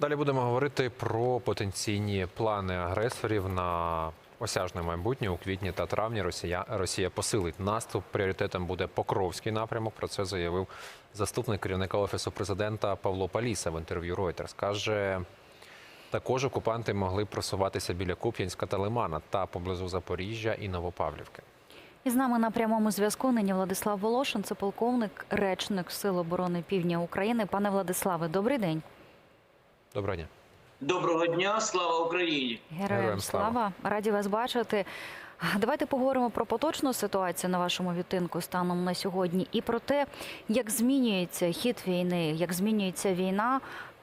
Далі будемо говорити про потенційні плани агресорів на осяжне майбутнє у квітні та травні. Росія Росія посилить наступ. Пріоритетом буде Покровський напрямок. Про це заявив заступник керівника офісу президента Павло Паліса в інтерв'ю Reuters. Каже, також окупанти могли просуватися біля Куп'янська та Лимана та поблизу Запоріжжя і Новопавлівки. І з нами на прямому зв'язку нині Владислав Волошин, це полковник, речник Сил оборони Півдня України. Пане Владиславе, добрий день. Доброго дня. Доброго дня, слава Україні! Героям, Героям слава. слава. Раді вас бачити. Давайте поговоримо про поточну ситуацію на вашому відтинку станом на сьогодні і про те, як змінюється хід війни, як змінюється війна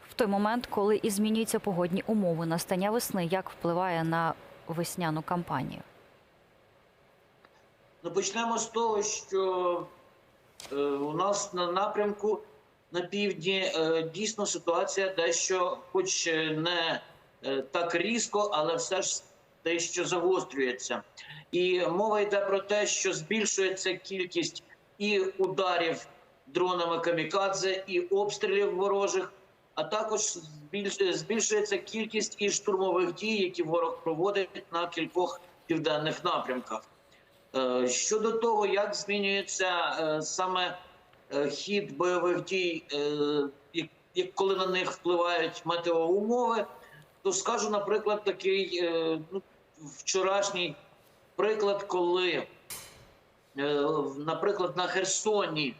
в той момент, коли і змінюються погодні умови настання весни, як впливає на весняну кампанію. Ну, почнемо з того, що е, у нас на напрямку на півдні е, дійсно ситуація дещо, хоч е, не е, так різко, але все ж дещо загострюється. І мова йде про те, що збільшується кількість і ударів дронами камікадзе, і обстрілів ворожих, а також збільшується кількість і штурмових дій, які ворог проводить на кількох південних напрямках. Щодо того, як змінюється саме хід бойових дій, е, як- коли на них впливають метеоумови, то скажу, наприклад, такий е, ну, вчорашній приклад, коли, е, наприклад, на Херсоні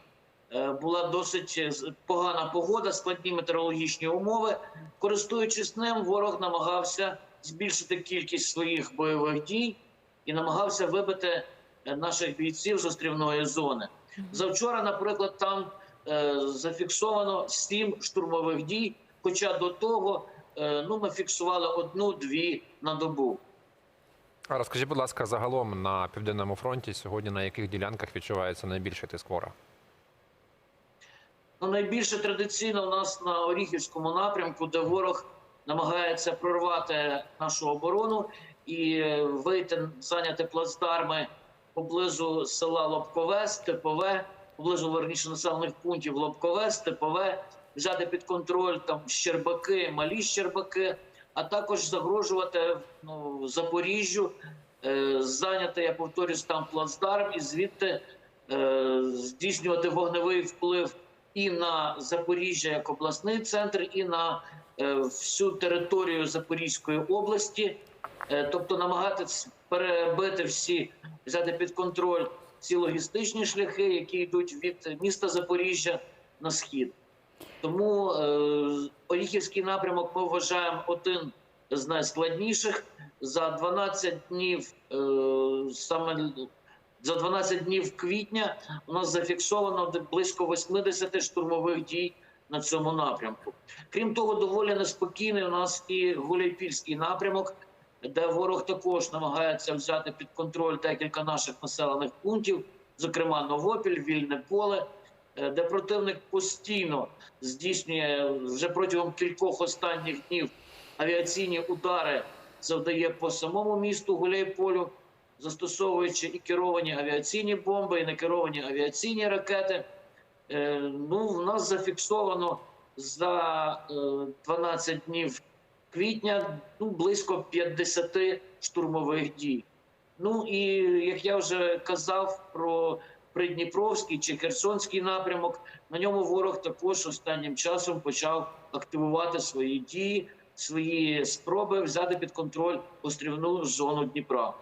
е, була досить е, погана погода, складні метеорологічні умови. Користуючись ним, ворог намагався збільшити кількість своїх бойових дій і намагався вибити е, наших бійців з острівної зони. Завчора, наприклад, там е, зафіксовано сім штурмових дій. Хоча до того е, ну, ми фіксували одну-дві на добу. А розкажіть, будь ласка, загалом на південному фронті сьогодні на яких ділянках відчувається найбільший тиск ворога? Ну, найбільше традиційно у нас на Оріхівському напрямку, де ворог намагається прорвати нашу оборону і е, вийти, зайняти плацдарми поблизу села Лобкове, Степове, поблизу верніше населених пунктів Лобкове, Степове, взяти під контроль там Щербаки, малі Щербаки, а також загрожувати ну, Запоріжжю, е, зайняти, я повторюсь, там плацдарм і звідти е, здійснювати вогневий вплив і на Запоріжжя як обласний центр, і на е, всю територію Запорізької області, Е, тобто намагатись перебити всі, взяти під контроль ці логістичні шляхи, які йдуть від міста Запоріжжя на схід. Тому е, Оріхівський напрямок ми вважаємо один з найскладніших. За 12 днів е, саме за 12 днів квітня у нас зафіксовано близько 80 штурмових дій на цьому напрямку. Крім того, доволі неспокійний у нас і Гуляйпільський напрямок, де ворог також намагається взяти під контроль декілька наших населених пунктів, зокрема Новопіль, Вільне поле, е, де противник постійно здійснює вже протягом кількох останніх днів авіаційні удари, завдає по самому місту Гуляйполю, застосовуючи і керовані авіаційні бомби, і некеровані авіаційні ракети. Е, Ну, в нас зафіксовано за е, 12 днів квітня ну, близько 50 штурмових дій. Ну і як я вже казав про Придніпровський чи Херсонський напрямок, на ньому ворог також останнім часом почав активувати свої дії, свої спроби взяти під контроль острівну зону Дніпра.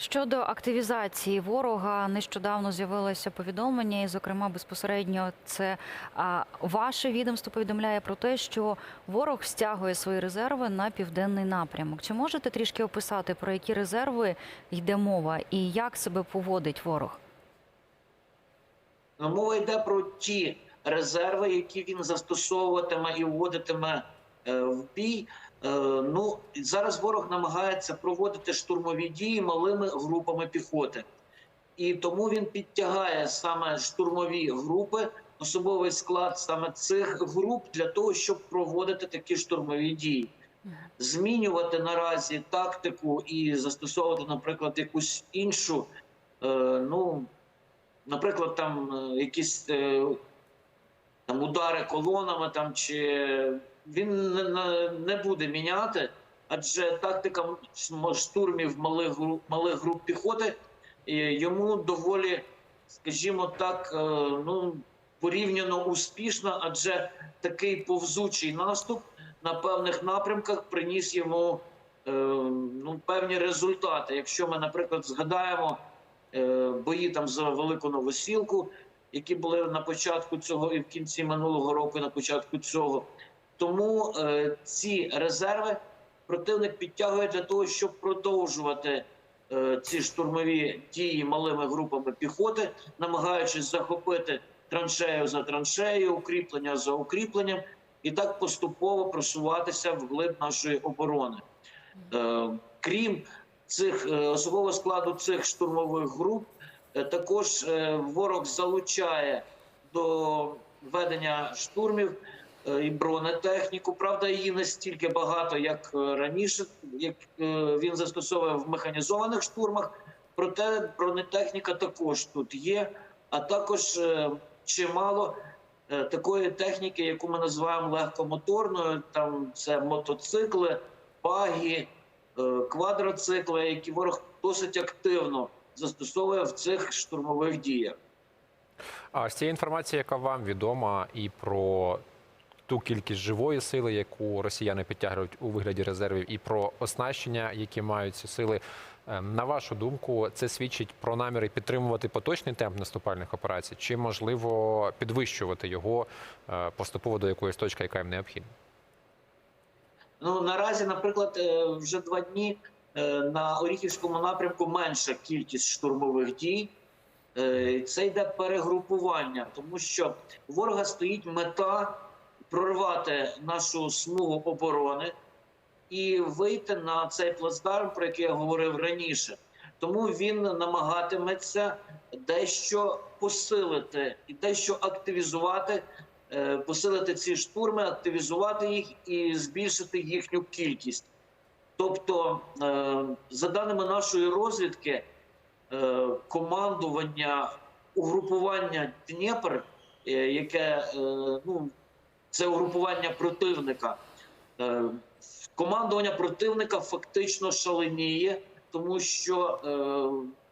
Щодо активізації ворога, нещодавно з'явилося повідомлення, і, зокрема, безпосередньо це а, ваше відомство повідомляє про те, що ворог стягує свої резерви на південний напрямок. Чи можете трішки описати про які резерви йде мова і як себе поводить ворог? Ну, Мова йде про ті резерви, які він застосовуватиме і вводитиме е, в бій. Е, Ну зараз ворог намагається проводити штурмові дії малими групами піхоти, і тому він підтягає саме штурмові групи, особовий склад саме цих груп для того, щоб проводити такі штурмові дії. Змінювати наразі тактику і застосовувати, наприклад, якусь іншу, е, ну наприклад, там е, якісь там удари колонами там чи він не, буде міняти, адже тактика штурмів малих груп, малих груп піхоти йому доволі, скажімо так, е, ну порівняно успішна, адже такий повзучий наступ на певних напрямках приніс йому е, ну, певні результати. Якщо ми, наприклад, згадаємо е, бої там за велику новосілку, які були на початку цього і в кінці минулого року, і на початку цього. Тому е, ці резерви противник підтягує для того, щоб продовжувати е, ці штурмові дії малими групами піхоти, намагаючись захопити траншею за траншею, укріплення за укріпленням, і так поступово просуватися вглиб нашої оборони. Е, крім цих е, особового складу цих штурмових груп, е, також е, ворог залучає до ведення штурмів і бронетехніку. Правда, її не стільки багато, як е, раніше, як е, він застосовує в механізованих штурмах. Проте бронетехніка також тут є, а також е, чимало е, такої техніки, яку ми називаємо легкомоторною. Там це мотоцикли, баги, е, квадроцикли, які ворог досить активно застосовує в цих штурмових діях. А з цієї інформації, яка вам відома, і про ту кількість живої сили, яку росіяни підтягують у вигляді резервів, і про оснащення, які мають ці сили. е, На вашу думку, це свідчить про наміри підтримувати поточний темп наступальних операцій, чи можливо підвищувати його е, поступово до якоїсь точки, яка їм необхідна? Ну наразі, наприклад, е, вже два дні на Оріхівському напрямку менша кількість штурмових дій. Це йде перегрупування, тому що ворога стоїть мета прорвати нашу смугу оборони і вийти на цей плацдарм, про який я говорив раніше. Тому він намагатиметься дещо посилити і дещо активізувати е, посилити ці штурми, активізувати їх і збільшити їхню кількість. Тобто, е, за даними нашої розвідки, е, командування угрупування Дніпр, яке ну, це угрупування противника. Е, Командування противника фактично шаленіє, тому що е,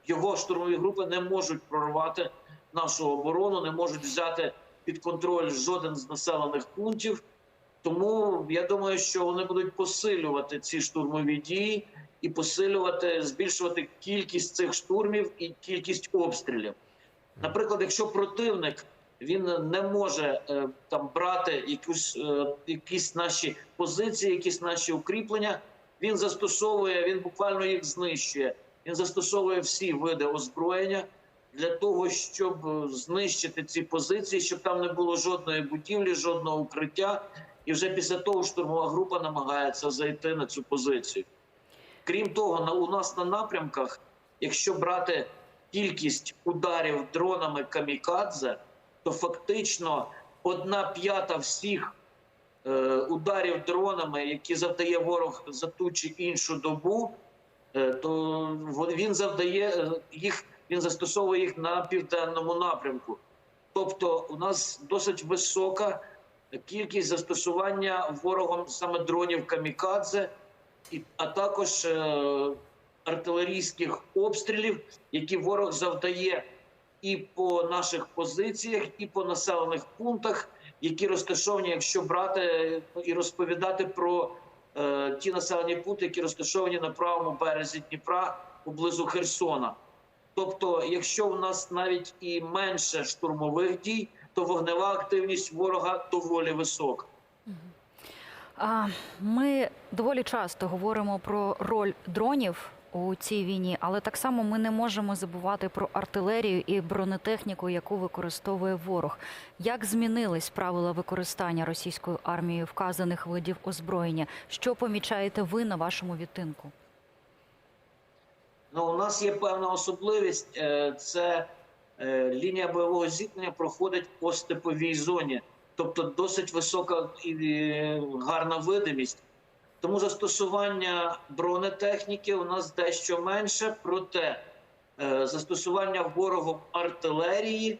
його штурмові групи не можуть прорвати нашу оборону, не можуть взяти під контроль жоден з населених пунктів. Тому я думаю, що вони будуть посилювати ці штурмові дії і посилювати, збільшувати кількість цих штурмів і кількість обстрілів. Наприклад, якщо противник він не може е, там брати якусь, е, якісь наші позиції, якісь наші укріплення, він застосовує, він буквально їх знищує. Він застосовує всі види озброєння для того, щоб е, знищити ці позиції, щоб там не було жодної будівлі, жодного укриття. І вже після того штурмова група намагається зайти на цю позицію. Крім того, на у нас на напрямках, якщо брати кількість ударів дронами камікадзе, то фактично одна п'ята всіх е, ударів дронами, які завдає ворог за ту чи іншу добу, е, то він завдає е, їх, він застосовує їх на південному напрямку. Тобто, у нас досить висока кількість застосування ворогом саме дронів камікадзе, а також артилерійських обстрілів, які ворог завдає і по наших позиціях, і по населених пунктах, які розташовані, якщо брати е, і розповідати про е, ті населені пункти, які розташовані на правому березі Дніпра поблизу Херсона. Тобто, якщо в нас навіть і менше штурмових дій, то вогнева активність ворога доволі висока. Ми доволі часто говоримо про роль дронів у цій війні, але так само ми не можемо забувати про артилерію і бронетехніку, яку використовує ворог. Як змінились правила використання російською армією вказаних видів озброєння? Що помічаєте ви на вашому відтинку? Ну, у нас є певна особливість. е, Це е, лінія бойового зіткнення проходить по степовій зоні, тобто досить висока і е, гарна видимість. Тому застосування бронетехніки у нас дещо менше, проте е, застосування ворогом артилерії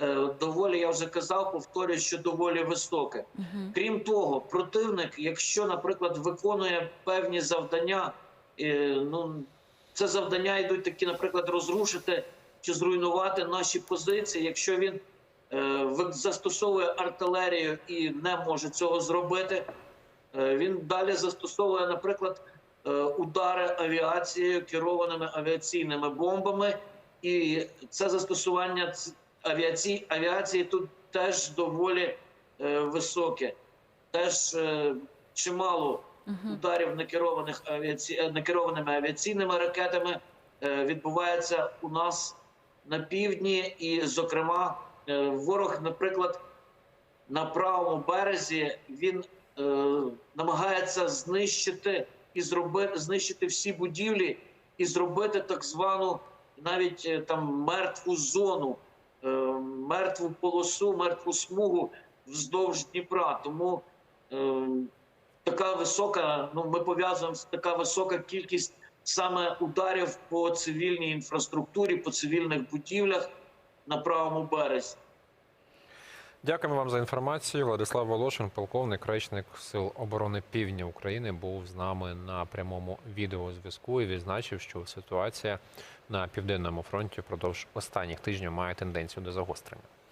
е, доволі, я вже казав, повторюю, що доволі високе. Крім того, противник, якщо, наприклад, виконує певні завдання, е, ну це завдання йдуть такі, наприклад, розрушити чи зруйнувати наші позиції. Якщо він застосовує артилерію і не може цього зробити, він далі застосовує, наприклад, е, удари авіацією керованими авіаційними бомбами, і це застосування авіації, авіації тут теж доволі е, високе. Теж е, чимало ударів некерованих авіаці... е, некерованими авіаційними ракетами е, відбувається у нас на півдні, і, зокрема, е, ворог, наприклад, на правому березі він е, намагається знищити і зробити знищити всі будівлі і зробити так звану навіть е, там мертву зону, е, мертву полосу, мертву смугу вздовж Дніпра. Тому е, така висока, ну ми пов'язуємо з така висока кількість саме ударів по цивільній інфраструктурі, по цивільних будівлях на правому березі. Дякуємо вам за інформацію. Владислав Волошин, полковник, речник Сил оборони Півдня України, був з нами на прямому відеозв'язку і відзначив, що ситуація на південному фронті впродовж останніх тижнів має тенденцію до загострення.